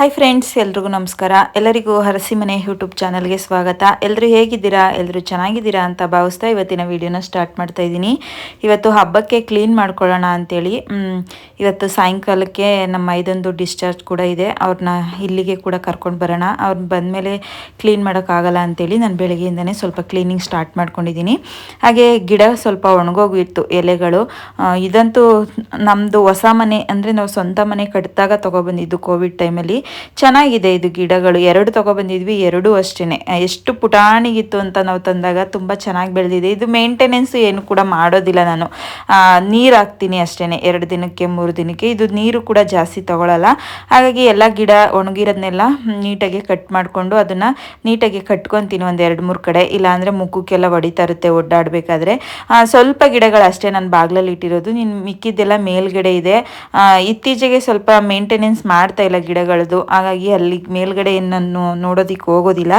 Hi friends ಎಲ್ರಿಗೂ ನಮಸ್ಕಾರ. ಎಲ್ಲರಿಗೂ ಹರಸಿಮನೆ ಯೂಟ್ಯೂಬ್ ಚಾನಲ್ಗೆ ಸ್ವಾಗತ. ಎಲ್ಲರೂ ಹೇಗಿದ್ದೀರಾ? ಎಲ್ಲರೂ ಚೆನ್ನಾಗಿದ್ದೀರಾ ಅಂತ ಭಾವಿಸ್ತಾ ಇವತ್ತಿನ ವಿಡಿಯೋನ ಸ್ಟಾರ್ಟ್ ಮಾಡ್ತಾ ಇದ್ದೀನಿ. ಇವತ್ತು ಹಬ್ಬಕ್ಕೆ ಕ್ಲೀನ್ ಮಾಡ್ಕೊಳ್ಳೋಣ ಅಂತೇಳಿ ಇವತ್ತು ಸಾಯಂಕಾಲಕ್ಕೆ ನಮ್ಮ ಐದೊಂದು ಡಿಸ್ಚಾರ್ಜ್ ಕೂಡ ಇದೆ. ಅವ್ರನ್ನ ಇಲ್ಲಿಗೆ ಕೂಡ ಕರ್ಕೊಂಡು ಬರೋಣ. ಅವ್ರನ್ನ ಬಂದಮೇಲೆ ಕ್ಲೀನ್ ಮಾಡೋಕ್ಕಾಗಲ್ಲ ಅಂತೇಳಿ ನಾನು ಬೆಳಗ್ಗೆಯಿಂದನೇ ಸ್ವಲ್ಪ ಕ್ಲೀನಿಂಗ್ ಸ್ಟಾರ್ಟ್ ಮಾಡ್ಕೊಂಡಿದ್ದೀನಿ. ಹಾಗೆ ಗಿಡ ಸ್ವಲ್ಪ ಒಣಗೋಗಿತ್ತು ಎಲೆಗಳು. ಇದಂತೂ ನಮ್ಮದು ಹೊಸ ಮನೆ, ಅಂದರೆ ನಾವು ಸ್ವಂತ ಮನೆ ಕಟ್ಟಿದಾಗ ತೊಗೊಬಂದಿದ್ದು ಕೋವಿಡ್ ಟೈಮಲ್ಲಿ ಚೆನ್ನಾಗಿದೆ ಇದು ಗಿಡಗಳು. ಎರಡು ತೊಗೊಬಂದಿದ್ವಿ, ಎರಡೂ ಅಷ್ಟೇ ಎಷ್ಟು ಪುಟಾಣಿಗಿತ್ತು ಅಂತ ನಾವು ತಂದಾಗ ತುಂಬ ಚೆನ್ನಾಗಿ ಬೆಳೆದಿದೆ. ಇದು ಮೇಂಟೆನೆನ್ಸ್ ಏನು ಕೂಡ ಮಾಡೋದಿಲ್ಲ ನಾನು. ನೀರು ಹಾಕ್ತೀನಿ ಅಷ್ಟೇ ಎರಡು ದಿನಕ್ಕೆ, ಮೂರು ದಿನಕ್ಕೆ. ಇದು ನೀರು ಕೂಡ ಜಾಸ್ತಿ ತಗೊಳ್ಳಲ್ಲ ಹಾಗಾಗಿ ಎಲ್ಲ ಗಿಡ ಒಣಗಿರೋದನ್ನೆಲ್ಲ ನೀಟಾಗಿ ಕಟ್ ಮಾಡಿಕೊಂಡು ಅದನ್ನು ನೀಟಾಗಿ ಕಟ್ಕೊತೀನಿ ಒಂದು ಎರಡು ಮೂರು ಕಡೆ. ಇಲ್ಲಾಂದರೆ ಮುಖಕ್ಕೆಲ್ಲ ಹೊಡಿತಾ ಇರುತ್ತೆ ಒಡ್ಡಾಡಬೇಕಾದ್ರೆ ಸ್ವಲ್ಪ ಗಿಡಗಳು ಅಷ್ಟೇ ನಾನು ಬಾಗ್ಲಲ್ಲಿ ಇಟ್ಟಿರೋದು. ನೀನು ಮಿಕ್ಕಿದ್ದೆಲ್ಲ ಮೇಲ್ಗಡೆ ಇದೆ. ಇತ್ತೀಚೆಗೆ ಸ್ವಲ್ಪ ಮೇಂಟೆನೆನ್ಸ್ ಮಾಡ್ತಾ ಇಲ್ಲ ಗಿಡಗಳದ್ದು ಹಾಗಾಗಿ ಅಲ್ಲಿ ಮೇಲ್ಗಡೆ ನಾನು ನೋಡೋದಿಕ್ಕೆ ಹೋಗೋದಿಲ್ಲ.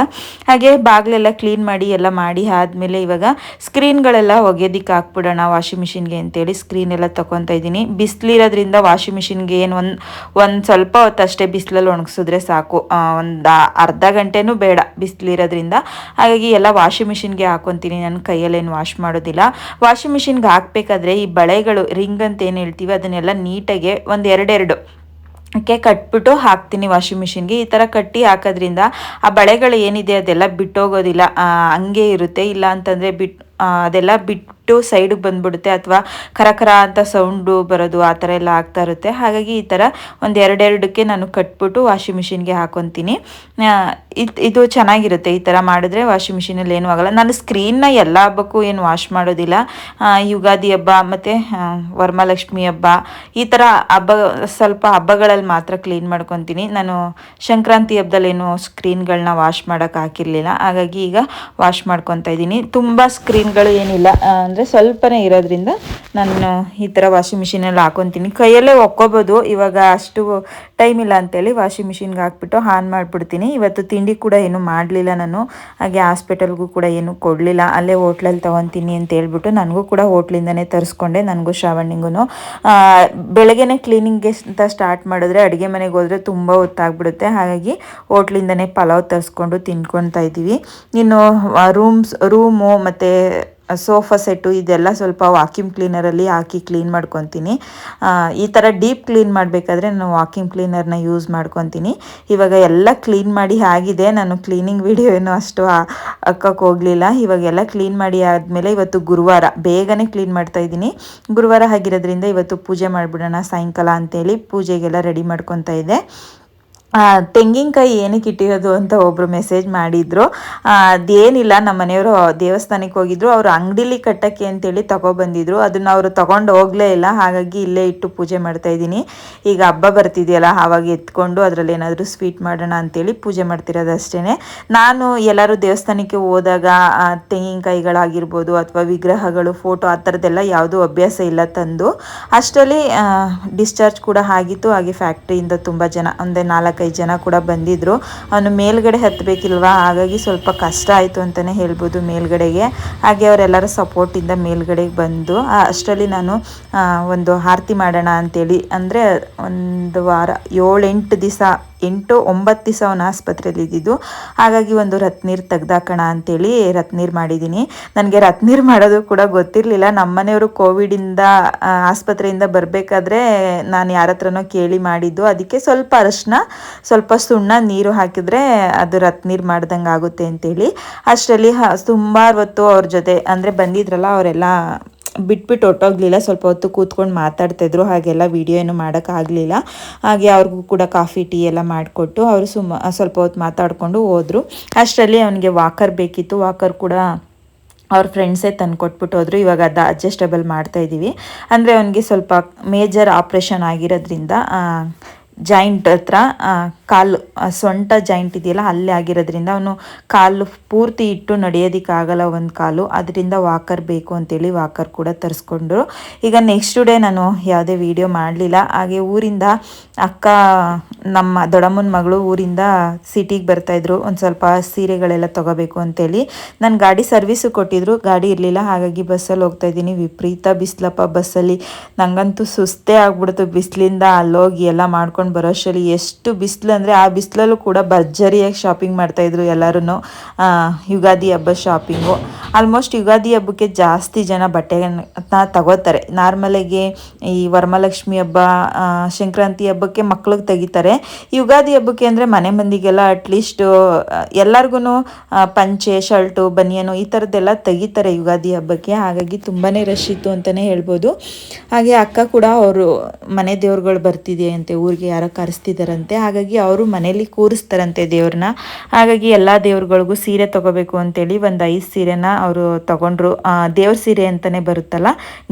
ಹಾಗೆ ಬಾಗಿಲೆಲ್ಲ ಕ್ಲೀನ್ ಮಾಡಿ ಎಲ್ಲ ಮಾಡಿ ಆದಮೇಲೆ ಇವಾಗ ಸ್ಕ್ರೀನ್ಗಳೆಲ್ಲ ಒಗೆಯೋದಿಕ್ಕೆ ಹಾಕ್ಬಿಡೋಣ ವಾಷಿಂಗ್ ಮಿಷಿನ್ಗೆ ಅಂತೇಳಿ ಸ್ಕ್ರೀನ್ ಎಲ್ಲ ತಗೊತಾ ಇದ್ದೀನಿ. ಬಿಸಿಲಿರೋದ್ರಿಂದ ವಾಷಿಂಗ್ ಮಿಷಿನ್ಗೆ ಏನು ಒಂದು ಒಂದು ಸ್ವಲ್ಪ ಹೊತ್ತಷ್ಟೇ ಬಿಸಿಲಲ್ಲಿ ಒಣಗಿಸಿದ್ರೆ ಸಾಕು. ಒಂದು ಅರ್ಧ ಗಂಟೆನೂ ಬೇಡ ಬಿಸಿಲಿರೋದ್ರಿಂದ. ಹಾಗಾಗಿ ಎಲ್ಲ ವಾಷಿಂಗ್ ಮಿಷಿನ್ಗೆ ಹಾಕೊತೀನಿ. ನನ್ನ ಕೈಯಲ್ಲೇನು ವಾಶ್ ಮಾಡೋದಿಲ್ಲ. ವಾಷಿಂಗ್ ಮಿಷಿನ್ಗೆ ಹಾಕಬೇಕಾದ್ರೆ ಈ ಬಳೆಗಳು, ರಿಂಗ್ ಅಂತ ಏನು ಹೇಳ್ತೀವಿ ಅದನ್ನೆಲ್ಲ ನೀಟಾಗಿ ಒಂದು ಎರಡೆರಡು ಕ್ಕೆ ಕಟ್ಬಿಟ್ಟು ಹಾಕ್ತೀನಿ ವಾಷಿಂಗ್ ಮಿಷಿನ್ಗೆ ಈ ಥರ ಕಟ್ಟಿ ಹಾಕೋದ್ರಿಂದ ಆ ಬಳೆಗಳು ಏನಿದೆ ಅದೆಲ್ಲ ಬಿಟ್ಟೋಗೋದಿಲ್ಲ. ಹಂಗೆ ಇರುತ್ತೆ. ಇಲ್ಲ ಅಂತಂದರೆ ಬಿಟ್ ಅದೆಲ್ಲ ಬಿಟ್ಟು ಸೈಡಿಗೆ ಬಂದ್ಬಿಡುತ್ತೆ ಅಥವಾ ಕರ ಕರ ಅಂತ ಸೌಂಡು ಬರೋದು ಆ ಥರ ಎಲ್ಲ ಆಗ್ತಾ ಇರುತ್ತೆ. ಹಾಗಾಗಿ ಈ ಥರ ಒಂದು ಎರಡೆರಡಕ್ಕೆ ನಾನು ಕಟ್ಬಿಟ್ಟು ವಾಷಿಂಗ್ ಮಿಷಿನ್ಗೆ ಹಾಕೊತೀನಿ. ಇದ್- ಚೆನ್ನಾಗಿರುತ್ತೆ ಈ ಥರ ಮಾಡಿದ್ರೆ ವಾಷಿಂಗ್ ಮಿಷಿನಲ್ಲಿ ಏನೂ ಆಗಲ್ಲ. ನಾನು ಸ್ಕ್ರೀನ್ನ ಎಲ್ಲ ಹಬ್ಬಕ್ಕೂ ಏನು ವಾಶ್ ಮಾಡೋದಿಲ್ಲ. ಯುಗಾದಿ ಹಬ್ಬ ಮತ್ತು ವರಮಹಾಲಕ್ಷ್ಮಿ ಹಬ್ಬ, ಈ ಥರ ಹಬ್ಬ, ಸ್ವಲ್ಪ ಹಬ್ಬಗಳಲ್ಲಿ ಮಾತ್ರ ಕ್ಲೀನ್ ಮಾಡ್ಕೊತೀನಿ. ನಾನು ಸಂಕ್ರಾಂತಿ ಹಬ್ಬದಲ್ಲಿ ಏನು ಸ್ಕ್ರೀನ್ಗಳನ್ನ ವಾಶ್ ಮಾಡೋಕೆ ಹಾಕಿರಲಿಲ್ಲ. ಹಾಗಾಗಿ ಈಗ ವಾಶ್ ಮಾಡ್ಕೊತಾ ಇದ್ದೀನಿ. ತುಂಬ ಸ್ಕ್ರೀನ್ಗಳು ಏನಿಲ್ಲ. ಅಂದರೆ ಸ್ವಲ್ಪನೇ ಇರೋದ್ರಿಂದ ನಾನು ಈ ಥರ ವಾಷಿಂಗ್ ಮಿಷಿನಲ್ಲಿ ಹಾಕೊತೀನಿ. ಕೈಯಲ್ಲೇ ಒಕ್ಕೋಬೋದು. ಇವಾಗ ಅಷ್ಟು ಟೈಮ್ ಇಲ್ಲ ಅಂತೇಳಿ ವಾಷಿಂಗ್ ಮಿಷಿನ್ಗೆ ಹಾಕ್ಬಿಟ್ಟು ಆನ್ ಮಾಡಿಬಿಡ್ತೀನಿ. ಇವತ್ತು ತಿಂಡಿ ಕೂಡ ಏನು ಮಾಡಲಿಲ್ಲ ನಾನು. ಹಾಗೆ ಹಾಸ್ಪಿಟಲ್ಗೂ ಕೂಡ ಏನು ಕೊಡಲಿಲ್ಲ. ಅಲ್ಲೇ ಹೋಟ್ಲಲ್ಲಿ ತೊಗೊತೀನಿ ಅಂತ ಹೇಳ್ಬಿಟ್ಟು ನನಗೂ ಕೂಡ ಹೋಟ್ಲಿಂದನೇ ತರಿಸ್ಕೊಂಡೆ, ನನಗೂ ಶ್ರಾವಣಿಗೂ ಬೆಳಗ್ಗೆನೇ ಕ್ಲೀನಿಂಗ್ಗೆ ಅಂತ ಸ್ಟಾರ್ಟ್ ಮಾಡಿದ್ರೆ ಅಡುಗೆ ಮನೆಗೆ ಹೋದರೆ ತುಂಬ ಹೊತ್ತಾಗ್ಬಿಡುತ್ತೆ. ಹಾಗಾಗಿ ಹೋಟ್ಲಿಂದನೇ ಪಲಾವ್ ತರಿಸ್ಕೊಂಡು ತಿನ್ಕೊತಾ ಇದ್ದೀವಿ. ಇನ್ನು ರೂಮ್ಸ್, ರೂಮು ಮತ್ತು ಸೋಫಾ ಸೆಟ್ಟು ಇದೆಲ್ಲ ಸ್ವಲ್ಪ ವಾಕ್ಯೂಮ್ ಕ್ಲೀನರಲ್ಲಿ ಹಾಕಿ ಕ್ಲೀನ್ ಮಾಡ್ಕೊತೀನಿ. ಈ ಥರ ಡೀಪ್ ಕ್ಲೀನ್ ಮಾಡಬೇಕಾದ್ರೆ ನಾನು ವಾಕ್ಯೂಮ್ ಕ್ಲೀನರ್ನ ಯೂಸ್ ಮಾಡ್ಕೊತೀನಿ. ಇವಾಗ ಎಲ್ಲ ಕ್ಲೀನ್ ಮಾಡಿ ಆಗಿದೆ. ನಾನು ಕ್ಲೀನಿಂಗ್ ವಿಡಿಯೋ ಏನು ಅಷ್ಟು ಹಾಕಕ್ಕೆ ಹೋಗಲಿಲ್ಲ. ಇವಾಗೆಲ್ಲ ಕ್ಲೀನ್ ಮಾಡಿ ಆದಮೇಲೆ ಇವತ್ತು ಗುರುವಾರ ಬೇಗನೆ ಕ್ಲೀನ್ ಮಾಡ್ತಾ ಇದ್ದೀನಿ. ಗುರುವಾರ ಆಗಿರೋದ್ರಿಂದ ಇವತ್ತು ಪೂಜೆ ಮಾಡಿಬಿಡೋಣ ಸಾಯಂಕಾಲ ಅಂತೇಳಿ ಪೂಜೆಗೆಲ್ಲ ರೆಡಿ ಮಾಡ್ಕೊತಾ ಇದ್ದೆ. ತೆಂಗಿನಕಾಯಿ ಏನಕ್ಕೆ ಇಟ್ಟಿರೋದು ಅಂತ ಒಬ್ಬರು ಮೆಸೇಜ್ ಮಾಡಿದರು. ಅದೇನಿಲ್ಲ, ನಮ್ಮ ಮನೆಯವರು ದೇವಸ್ಥಾನಕ್ಕೆ ಹೋಗಿದ್ರು. ಅವರು ಅಂಗಡಿಲಿ ಕಟ್ಟಕ್ಕೆ ಅಂತೇಳಿ ತಗೊಬಂದಿದ್ರು. ಅದನ್ನ ಅವರು ತಗೊಂಡು ಹೋಗಲೇ ಇಲ್ಲ. ಹಾಗಾಗಿ ಇಲ್ಲೇ ಇಟ್ಟು ಪೂಜೆ ಮಾಡ್ತಾ ಇದ್ದೀನಿ. ಈಗ ಹಬ್ಬ ಬರ್ತಿದೆಯಲ್ಲ, ಆವಾಗ ಎತ್ಕೊಂಡು ಅದರಲ್ಲಿ ಏನಾದರೂ ಸ್ವೀಟ್ ಮಾಡೋಣ ಅಂತೇಳಿ ಪೂಜೆ ಮಾಡ್ತಿರೋದು ಅಷ್ಟೇ ನಾನು ಎಲ್ಲರೂ ದೇವಸ್ಥಾನಕ್ಕೆ ಹೋದಾಗ ತೆಂಗಿನಕಾಯಿಗಳಾಗಿರ್ಬೋದು ಅಥವಾ ವಿಗ್ರಹಗಳು ಫೋಟೋ ಆ ಥರದ್ದೆಲ್ಲ ಯಾವುದೂ ಅಭ್ಯಾಸ ಇಲ್ಲ ತಂದು. ಅಷ್ಟರಲ್ಲಿ ಡಿಸ್ಚಾರ್ಜ್ ಕೂಡ ಆಗಿತ್ತು. ಹಾಗೆ ಫ್ಯಾಕ್ಟ್ರಿಯಿಂದ ತುಂಬ ಜನ, ಒಂದೇ ನಾಲ್ಕೈದು ಜನ ಕೂಡ ಬಂದಿದ್ದರು ಅವನು ಮೇಲ್ಗಡೆ ಹತ್ತಬೇಕಿಲ್ವಾ ಹಾಗಾಗಿ ಸ್ವಲ್ಪ ಕಷ್ಟ ಆಯಿತು ಅಂತಲೇ ಹೇಳ್ಬೋದು ಮೇಲ್ಗಡೆಗೆ. ಹಾಗೆ ಅವರೆಲ್ಲರ ಸಪೋರ್ಟಿಂದ ಮೇಲ್ಗಡೆಗೆ ಬಂದು ಅಷ್ಟರಲ್ಲಿ ನಾನು ಒಂದು ಆರತಿ ಮಾಡೋಣ ಅಂತೇಳಿ, ಅಂದರೆ ಒಂದು ವಾರ, ಏಳೆಂಟು ದಿವಸ ಎಂಟು ಒಂಬತ್ತು ಅವನ ಆಸ್ಪತ್ರೆಯಲ್ಲಿ ಇದ್ದಿದ್ದು, ಹಾಗಾಗಿ ಒಂದು ರತ್ನೀರ್ ತೆಗ್ದಾಕೋಣ ಅಂತೇಳಿ ರತ್ನೀರ್ ಮಾಡಿದ್ದೀನಿ. ನನಗೆ ರತ್ನೀರ್ ಮಾಡೋದು ಕೂಡ ಗೊತ್ತಿರಲಿಲ್ಲ. ನಮ್ಮನೆಯವರು ಕೋವಿಡಿಂದ ಆಸ್ಪತ್ರೆಯಿಂದ ಬರಬೇಕಾದ್ರೆ ನಾನು ಯಾರ ಹತ್ರನೋ ಕೇಳಿ ಮಾಡಿದ್ದು. ಅದಕ್ಕೆ ಸ್ವಲ್ಪ ಅರಶಿನ, ಸ್ವಲ್ಪ ಸುಣ್ಣ ನೀರು ಹಾಕಿದರೆ ಅದು ರತ್ನೀರು ಮಾಡ್ದಂಗೆ ಆಗುತ್ತೆ ಅಂತೇಳಿ. ಅಷ್ಟರಲ್ಲಿ ಹ, ತುಂಬ ಹೊತ್ತು ಅವ್ರ ಜೊತೆ, ಅಂದರೆ ಬಂದಿದ್ರಲ್ಲ, ಅವರೆಲ್ಲ ಬಿಟ್ಬಿಟ್ಟು ಹೊಟ್ಟೋಗ್ಲಿಲ್ಲ ಸ್ವಲ್ಪ ಹೊತ್ತು ಕೂತ್ಕೊಂಡು ಮಾತಾಡ್ತಾಯಿದ್ರು ಹಾಗೆಲ್ಲ ವಿಡಿಯೋ ಏನು ಮಾಡೋಕ್ಕಾಗಲಿಲ್ಲ. ಹಾಗೆ ಅವ್ರಿಗೂ ಕೂಡ ಕಾಫಿ, ಟೀ ಎಲ್ಲ ಮಾಡಿಕೊಟ್ಟು ಅವರು ಸುಮ್ಮ ಸ್ವಲ್ಪ ಹೊತ್ತು ಮಾತಾಡಿಕೊಂಡು ಹೋದರು. ಅಷ್ಟರಲ್ಲಿ ಅವನಿಗೆ ವಾಕರ್ ಬೇಕಿತ್ತು. ವಾಕರ್ ಕೂಡ ಅವ್ರ ಫ್ರೆಂಡ್ಸೇ ತಂದು ಕೊಟ್ಬಿಟ್ಟು ಹೋದ್ರು. ಇವಾಗ ಅದು ಅಡ್ಜಸ್ಟಬಲ್ ಮಾಡ್ತಾ ಇದ್ದೀವಿ ಅಂದರೆ ಅವನಿಗೆ ಸ್ವಲ್ಪ ಮೇಜರ್ ಆಪ್ರೇಷನ್ ಆಗಿರೋದ್ರಿಂದ ಜಾಯಿಂಟ್ ಹತ್ರ ಕಾಲು ಸೊಂಟ ಜಾಯಿಂಟ್ ಇದೆಯಲ್ಲ, ಅಲ್ಲೇ ಆಗಿರೋದ್ರಿಂದ ಅವನು ಕಾಲು ಪೂರ್ತಿ ಇಟ್ಟು ನಡೆಯೋದಕ್ಕಾಗಲ್ಲ ಒಂದು ಕಾಲು. ಅದರಿಂದ ವಾಕರ್ ಬೇಕು ಅಂತೇಳಿ ವಾಕರ್ ಕೂಡ ತರಿಸ್ಕೊಂಡ್ರು. ಈಗ ನೆಕ್ಸ್ಟ್ ಡೇ ನಾನು ಯಾವುದೇ ವಿಡಿಯೋ ಮಾಡಲಿಲ್ಲ. ಹಾಗೆ ಊರಿಂದ ಅಕ್ಕ, ನಮ್ಮ ದೊಡ್ಡಮ್ಮನ ಮಗಳು ಊರಿಂದ ಸಿಟಿಗೆ ಬರ್ತಾಯಿದ್ರು ಒಂದು ಸ್ವಲ್ಪ ಸೀರೆಗಳೆಲ್ಲ ತೊಗೋಬೇಕು ಅಂತೇಳಿ. ನಾನು ಗಾಡಿ ಸರ್ವಿಸು ಕೊಟ್ಟಿದ್ರು. ಗಾಡಿ ಇರಲಿಲ್ಲ. ಹಾಗಾಗಿ ಬಸ್ಸಲ್ಲಿ ಹೋಗ್ತಾ ಇದ್ದೀನಿ. ವಿಪರೀತ ಬಿಸಿಲಪ್ಪ ಬಸ್ಸಲ್ಲಿ ನನಗಂತೂ ಸುಸ್ತೇ ಆಗ್ಬಿಡ್ತು. ಬಿಸಿಲಿಂದ ಅಲ್ಲೋಗಿ ಎಲ್ಲ ಮಾಡ್ಕೊಂಡು ಮಾಡ್ಕೊಂಡು ಬರೋಷ್ಟರಲ್ಲಿ ಎಷ್ಟು ಬಿಸಿಲು ಅಂದರೆ ಆ ಬಿಸಿಲಲ್ಲೂ ಕೂಡ ಭರ್ಜರಿಯಾಗಿ ಶಾಪಿಂಗ್ ಮಾಡ್ತಾಯಿದ್ರು ಎಲ್ಲರೂ ಯುಗಾದಿ ಹಬ್ಬ ಶಾಪಿಂಗು ಆಲ್ಮೋಸ್ಟ್ ಯುಗಾದಿ ಹಬ್ಬಕ್ಕೆ ಜಾಸ್ತಿ ಜನ ಬಟ್ಟೆಗಳನ್ನ ತಗೋತಾರೆ. ನಾರ್ಮಲಾಗಿ ಈ ವರಮಹಾಲಕ್ಷ್ಮಿ ಹಬ್ಬ ಸಂಕ್ರಾಂತಿ ಹಬ್ಬಕ್ಕೆ ಮಕ್ಳಿಗೆ ತೆಗಿತಾರೆ. ಯುಗಾದಿ ಹಬ್ಬಕ್ಕೆ ಅಂದರೆ ಮನೆ ಮಂದಿಗೆಲ್ಲ ಅಟ್ಲೀಸ್ಟ್ ಎಲ್ಲರಿಗೂ ಪಂಚೆ ಶರ್ಟು ಬನಿಯನು ಈ ಥರದ್ದೆಲ್ಲ ತೆಗಿತಾರೆ ಯುಗಾದಿ ಹಬ್ಬಕ್ಕೆ. ಹಾಗಾಗಿ ತುಂಬಾ ರಶ್ ಇತ್ತು ಅಂತಲೇ ಹೇಳ್ಬೋದು. ಹಾಗೆ ಅಕ್ಕ ಕೂಡ ಅವರು ಮನೆ ದೇವ್ರುಗಳು ಬರ್ತಿದೆ ಅಂತೆ ಊರಿಗೆ ಯಾರೋ ಕರೆಸ್ತಿದಾರಂತೆ. ಹಾಗಾಗಿ ಅವರು ಮನೇಲಿ ಕೂರಿಸ್ತಾರಂತೆ ದೇವ್ರನ್ನ. ಹಾಗಾಗಿ ಎಲ್ಲ ದೇವ್ರುಗಳಿಗೂ ಸೀರೆ ತಗೋಬೇಕು ಅಂತೇಳಿ ಒಂದು ಐದು ಸೀರೆನ ಅವರು ತಗೊಂಡ್ರು. ದೇವ್ರ ಸೀರೆ ಅಂತಲೇ ಬರುತ್ತಲ್ಲ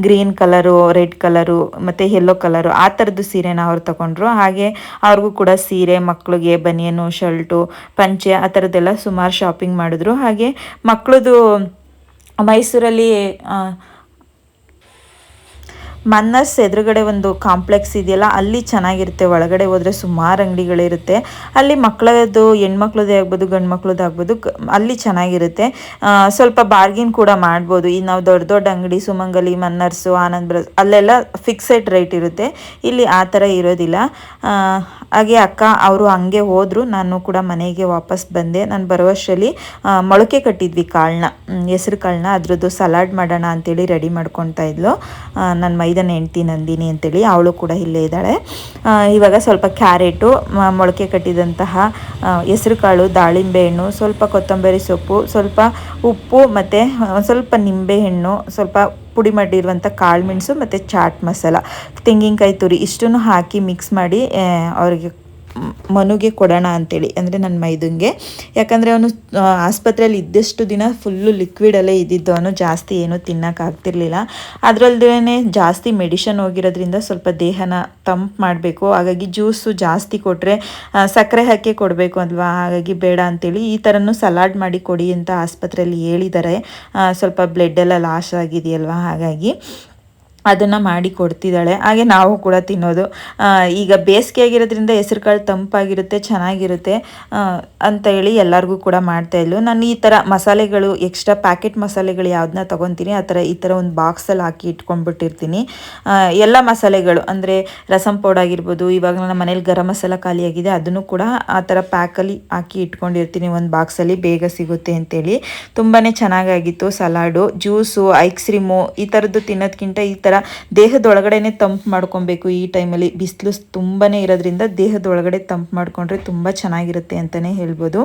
ಗ್ರೀನ್ ಕಲರು, ರೆಡ್ ಕಲರು, ಮತ್ತು ಯೆಲ್ಲೋ ಕಲರು ಆ ಥರದ್ದು ಸೀರೆನ ಅವ್ರು ತಗೊಂಡ್ರು. ಹಾಗೆ ಅವ್ರಿಗೂ ಕೂಡ ಸೀರೆ ಮಕ್ಕಳಿಗೆ ಬನಿಯನು, ಶರ್ಟು, ಪಂಚೆ ಆ ಥರದ್ದೆಲ್ಲ ಸುಮಾರು ಶಾಪಿಂಗ್ ಮಾಡಿದ್ರು. ಹಾಗೆ ಮಕ್ಕಳದು ಮೈಸೂರಲ್ಲಿ ಆ, ಮನ್ನಸ್ ಎದುರುಗಡೆ ಒಂದು ಕಾಂಪ್ಲೆಕ್ಸ್ ಇದೆಯಲ್ಲ ಅಲ್ಲಿ ಚೆನ್ನಾಗಿರುತ್ತೆ. ಒಳಗಡೆ ಹೋದರೆ ಸುಮಾರು ಅಂಗಡಿಗಳಿರುತ್ತೆ. ಅಲ್ಲಿ ಮಕ್ಕಳದ್ದು ಹೆಣ್ಮಕ್ಳದ್ದೇ ಆಗ್ಬೋದು ಗಂಡು ಮಕ್ಳದ್ದು ಆಗ್ಬೋದು ಅಲ್ಲಿ ಚೆನ್ನಾಗಿರುತ್ತೆ. ಸ್ವಲ್ಪ ಬಾರ್ಗಿನ್ ಕೂಡ ಮಾಡ್ಬೋದು. ಈ ನಾವು ದೊಡ್ಡ ದೊಡ್ಡ ಅಂಗಡಿ ಸುಮಂಗಲಿ ಮನ್ನರ್ಸು ಆನಂದ್ ಬ್ರಸ್ ಅಲ್ಲೆಲ್ಲ ಫಿಕ್ಸೆಡ್ ರೇಟ್ ಇರುತ್ತೆ. ಇಲ್ಲಿ ಆ ಥರ ಇರೋದಿಲ್ಲ. ಹಾಗೆ ಅಕ್ಕ ಅವರು ಹಂಗೆ ಹೋದರು. ನಾನು ಕೂಡ ಮನೆಗೆ ವಾಪಸ್ ಬಂದೆ. ನಾನು ಬರುವಷ್ಟರಲ್ಲಿ ಮೊಳಕೆ ಕಟ್ಟಿದ್ವಿ ಕಾಳನ್ನ ಹೆಸ್ರು ಕಾಳನ್ನ ಅದರದ್ದು ಸಲಾಡ್ ಮಾಡೋಣ ಅಂತೇಳಿ ರೆಡಿ ಮಾಡ್ಕೊತಾ ಇದ್ಲು. ನನ್ನ ಮೈದನ ಹೆಂಡ್ತಿ ನಂದಿನಿ ಅಂತೇಳಿ. ಅವಳು ಕೂಡ ಇಲ್ಲೇ ಇದ್ದಾಳೆ. ಇವಾಗ ಸ್ವಲ್ಪ ಕ್ಯಾರೆಟು ಮೊಳಕೆ ಕಟ್ಟಿದಂತಹ ಹೆಸ್ರು ಕಾಳು, ದಾಳಿಂಬೆ ಹಣ್ಣು, ಸ್ವಲ್ಪ ಕೊತ್ತಂಬರಿ ಸೊಪ್ಪು, ಸ್ವಲ್ಪ ಉಪ್ಪು ಮತ್ತು ಸ್ವಲ್ಪ ನಿಂಬೆ ಹಣ್ಣು, ಸ್ವಲ್ಪ ಪುಡಿ ಮಾಡಿರುವಂಥ ಕಾಳು ಮೆಣಸು ಮತ್ತು ಚಾಟ್ ಮಸಾಲ. ತೆಂಗಿನಕಾಯಿ ತುರಿ ಇಷ್ಟನ್ನು ಹಾಕಿ ಮಿಕ್ಸ್ ಮಾಡಿ ಅವ್ರಿಗೆ ಮನುಗೆ ಕೊಡೋಣ ಅಂತೇಳಿ, ಅಂದರೆ ನನ್ನ ಮೈದುಂಗೆ. ಯಾಕಂದರೆ ಅವನು ಆಸ್ಪತ್ರೆಯಲ್ಲಿ ಇದ್ದಷ್ಟು ದಿನ ಫುಲ್ಲು ಲಿಕ್ವಿಡಲ್ಲೇ ಇದ್ದಿದ್ದು. ಅವನು ಜಾಸ್ತಿ ಏನೂ ತಿನ್ನೋಕ್ಕಾಗ್ತಿರ್ಲಿಲ್ಲ ಅದರಲ್ಲದೇ ಜಾಸ್ತಿ ಮೆಡಿಷನ್ ಹೋಗಿರೋದ್ರಿಂದ ಸ್ವಲ್ಪ ದೇಹನ ತಂಪು ಮಾಡಬೇಕು. ಹಾಗಾಗಿ ಜ್ಯೂಸು ಜಾಸ್ತಿ ಕೊಟ್ಟರೆ ಸಕ್ಕರೆ ಹಾಕಿ ಕೊಡಬೇಕು ಅಲ್ವಾ? ಹಾಗಾಗಿ ಬೇಡ ಅಂತೇಳಿ ಈ ಥರನೂ ಸಲಾಡ್ ಮಾಡಿ ಕೊಡಿ ಅಂತ ಆಸ್ಪತ್ರೆಯಲ್ಲಿ ಹೇಳಿದ್ದಾರೆ. ಸ್ವಲ್ಪ ಬ್ಲಡ್ ಎಲ್ಲ ಲಾಸ್ ಆಗಿದೆಯಲ್ವಾ? ಹಾಗಾಗಿ. ಅದನ್ನು ಮಾಡಿ ಕೊಡ್ತಿದ್ದಾಳೆ. ಹಾಗೆ ನಾವು ಕೂಡ ತಿನ್ನೋದು. ಈಗ ಬೇಸಿಗೆ ಆಗಿರೋದ್ರಿಂದ ಹೆಸರು ಕಾಳು ತಂಪಾಗಿರುತ್ತೆ, ಚೆನ್ನಾಗಿರುತ್ತೆ ಅಂತ ಹೇಳಿ ಎಲ್ಲರಿಗೂ ಕೂಡ ಮಾಡ್ತಾಯಿದ್ಲು ನಾನು ಈ ಥರ ಮಸಾಲೆಗಳು ಎಕ್ಸ್ಟ್ರಾ ಪ್ಯಾಕೆಟ್ ಮಸಾಲೆಗಳು ಯಾವ್ದನ್ನ ತೊಗೊತೀನಿ, ಆ ಥರ ಈ ಥರ ಒಂದು ಬಾಕ್ಸಲ್ಲಿ ಹಾಕಿ ಇಟ್ಕೊಂಡ್ಬಿಟ್ಟಿರ್ತೀನಿ. ಎಲ್ಲ ಮಸಾಲೆಗಳು, ಅಂದರೆ ರಸಂ ಪೌಡರ್ ಆಗಿರ್ಬೋದು, ಇವಾಗ ನನ್ನ ಮನೇಲಿ ಗರಂ ಮಸಾಲ ಖಾಲಿಯಾಗಿದೆ, ಅದನ್ನು ಕೂಡ ಆ ಥರ ಪ್ಯಾಕಲ್ಲಿ ಹಾಕಿ ಇಟ್ಕೊಂಡಿರ್ತೀನಿ. ಒಂದು ಬಾಕ್ಸಲ್ಲಿ ಬೇಗ ಸಿಗುತ್ತೆ ಅಂತೇಳಿ. ತುಂಬಾ ಚೆನ್ನಾಗಾಗಿತ್ತು, ಸಲಾಡು ಜ್ಯೂಸು ಐಸ್ ಕ್ರೀಮು ಈ ಥರದ್ದು ತಿನ್ನೋದಕ್ಕಿಂತ ಈ ಥರ ದೇಹದೊಳಗಡೆನೆ ತಂಪು ಮಾಡ್ಕೊಬೇಕು ಈ ಟೈಮಲ್ಲಿ. ಬಿಸಿಲು ತುಂಬಾ ಇರೋದ್ರಿಂದ ದೇಹದೊಳಗಡೆ ತಂಪು ಮಾಡ್ಕೊಂಡ್ರೆ ತುಂಬ ಚೆನ್ನಾಗಿರುತ್ತೆ ಅಂತಲೇ ಹೇಳ್ಬೋದು.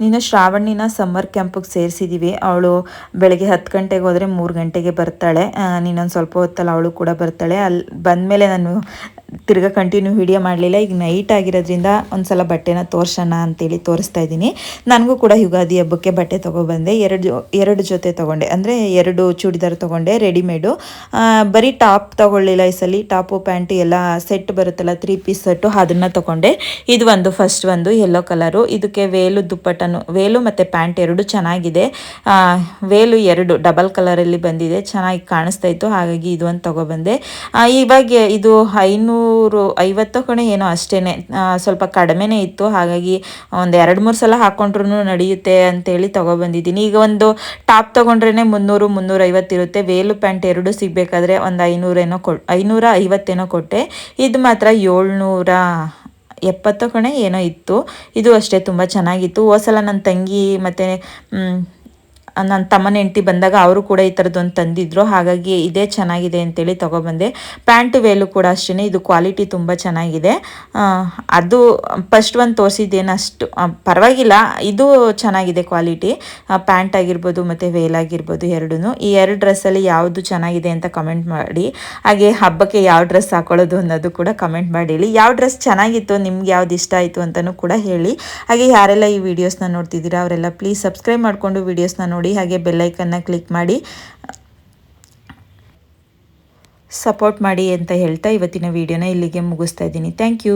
ನೀನು ಶ್ರಾವಣಿನ ಸಮ್ಮರ್ ಕ್ಯಾಂಪಿಗೆ ಸೇರಿಸಿದ್ದೀವಿ ಅವಳು ಬೆಳಗ್ಗೆ ಹತ್ತು ಗಂಟೆಗೆ ಹೋದರೆ ಮೂರು ಗಂಟೆಗೆ ಬರ್ತಾಳೆ. ನೀನೊಂದು ಸ್ವಲ್ಪ ಹೊತ್ತಲ್ಲಿ ಅವಳು ಕೂಡ ಬರ್ತಾಳೆ. ಅಲ್ಲಿ ಬಂದಮೇಲೆ ನಾನು ತಿರ್ಗಾ ಕಂಟಿನ್ಯೂ ವಿಡಿಯೋ ಮಾಡಲಿಲ್ಲ. ಈಗ ನೈಟ್ ಆಗಿರೋದ್ರಿಂದ ಒಂದು ಸಲ ಬಟ್ಟೆನ ತೋರ್ಸೋಣ ಅಂತೇಳಿ ತೋರಿಸ್ತಾ ಇದ್ದೀನಿ. ನನಗೂ ಕೂಡ ಯುಗಾದಿ ಹಬ್ಬಕ್ಕೆ ಬಟ್ಟೆ ತೊಗೊಬಂದೆ. ಎರಡು ಎರಡು ಜೊತೆ ತೊಗೊಂಡೆ. ಅಂದರೆ ಎರಡು ಚೂಡಿದಾರ್ ತೊಗೊಂಡೆ ರೆಡಿಮೇಡು ಬರೀ ಟಾಪ್ ತೊಗೊಳ್ಳಿಲ್ಲ ಈ ಸಲ. ಟಾಪು, ಪ್ಯಾಂಟು ಎಲ್ಲ ಸೆಟ್ ಬರುತ್ತಲ್ಲ ತ್ರೀ ಪೀಸ್ ಸೆಟ್ಟು ಅದನ್ನು ತೊಗೊಂಡೆ. ಇದು ಒಂದು ಫಸ್ಟ್ ಒಂದು ಯೆಲ್ಲೋ ಕಲರು ಇದಕ್ಕೆ ವೇಲು ದುಪ್ಪಟ್ಟನು, ವೇಲು ಮತ್ತು ಪ್ಯಾಂಟ್ ಎರಡು ಚೆನ್ನಾಗಿದೆ. ವೇಲು ಎರಡು ಡಬಲ್ ಕಲರಲ್ಲಿ ಬಂದಿದೆ. ಚೆನ್ನಾಗಿ ಕಾಣಿಸ್ತಾ ಇತ್ತು. ಹಾಗಾಗಿ ಇದು ಒಂದು ತೊಗೊಬಂದೆ. ಇವಾಗ ಇದು ಐನೂರು ಐವತ್ತು ಕಣೆ ಏನೋ ಅಷ್ಟೇ ಸ್ವಲ್ಪ ಕಡಿಮೆನೇ ಇತ್ತು. ಹಾಗಾಗಿ ಒಂದು ಎರಡು ಮೂರು ಸಲ ಹಾಕ್ಕೊಂಡ್ರು ನಡೆಯುತ್ತೆ ಅಂತೇಳಿ ತೊಗೊಬಂದಿದ್ದೀನಿ. ಈಗ ಒಂದು ಟಾಪ್ ತೊಗೊಂಡ್ರೇ ಮುನ್ನೂರು ಮುನ್ನೂರೈವತ್ತು ಇರುತ್ತೆ. ವೇಲು ಪ್ಯಾಂಟ್ ಎರಡು ಸಿಗಬೇಕಾದ್ರೆ ಒಂದು ಐನೂರೇನೋ ಕೊ ಐನೂರ ಐವತ್ತೇನೋ ಕೊಟ್ಟೆ. ಇದು ಮಾತ್ರ ಏಳ್ನೂರ ಎಪ್ಪತ್ತು ಕಣೆ ಏನೋ ಇತ್ತು. ಇದು ಅಷ್ಟೇ, ತುಂಬ ಚೆನ್ನಾಗಿತ್ತು. ಹೋಸಲ ನನ್ನ ತಂಗಿ ಮತ್ತು ನನ್ನ ತಮ್ಮನ ಹೆಂಡತಿ ಬಂದಾಗ ಅವರು ಕೂಡ ಈ ಥರದ್ದೊಂದು ತಂದಿದ್ರು. ಹಾಗಾಗಿ ಇದೇ ಚೆನ್ನಾಗಿದೆ ಅಂತೇಳಿ ತೊಗೊಬಂದೆ. ಪ್ಯಾಂಟ್ ವೇಲು ಕೂಡ ಅಷ್ಟೇ ಇದು ಕ್ವಾಲಿಟಿ ತುಂಬ ಚೆನ್ನಾಗಿದೆ. ಅದು ಫಸ್ಟ್ ಒಂದು ತೋರಿಸಿದ್ದೇನು ಅಷ್ಟು ಪರವಾಗಿಲ್ಲ, ಇದು ಚೆನ್ನಾಗಿದೆ ಕ್ವಾಲಿಟಿ ಪ್ಯಾಂಟ್ ಆಗಿರ್ಬೋದು ಮತ್ತು ವೇಲ್ ಆಗಿರ್ಬೋದು ಎರಡೂ ಈ ಎರಡು ಡ್ರೆಸ್ಸಲ್ಲಿ ಯಾವುದು ಚೆನ್ನಾಗಿದೆ ಅಂತ ಕಮೆಂಟ್ ಮಾಡಿ, ಹಾಗೆ ಹಬ್ಬಕ್ಕೆ ಯಾವ ಡ್ರೆಸ್ ಹಾಕೊಳ್ಳೋದು ಅನ್ನೋದು ಕೂಡ ಕಮೆಂಟ್ ಮಾಡಿ ಹೇಳಿ. ಯಾವ ಡ್ರೆಸ್ ಚೆನ್ನಾಗಿತ್ತು, ನಿಮ್ಗೆ ಯಾವ್ದು ಇಷ್ಟ ಆಯಿತು ಅಂತಲೂ ಕೂಡ ಹೇಳಿ. ಹಾಗೆ ಯಾರೆಲ್ಲ ಈ ವಿಡಿಯೋಸ್ನ ನೋಡ್ತಿದ್ದೀರಾ, ಅವರೆಲ್ಲ ಪ್ಲೀಸ್ ಸಬ್ಸ್ಕ್ರೈಬ್ ಮಾಡಿಕೊಂಡು ವಿಡಿಯೋಸ್ನ ನೋಡಿ, ಹಾಗೆ ಬೆಲ್ಲೈಕನ್ನ ಕ್ಲಿಕ್ ಮಾಡಿ ಸಪೋರ್ಟ್ ಮಾಡಿ ಅಂತ ಹೇಳ್ತಾ ಇವತ್ತಿನ ವಿಡಿಯೋನ ಇಲ್ಲಿಗೆ ಮುಗಿಸ್ತಾ ಇದ್ದೀನಿ. Thank you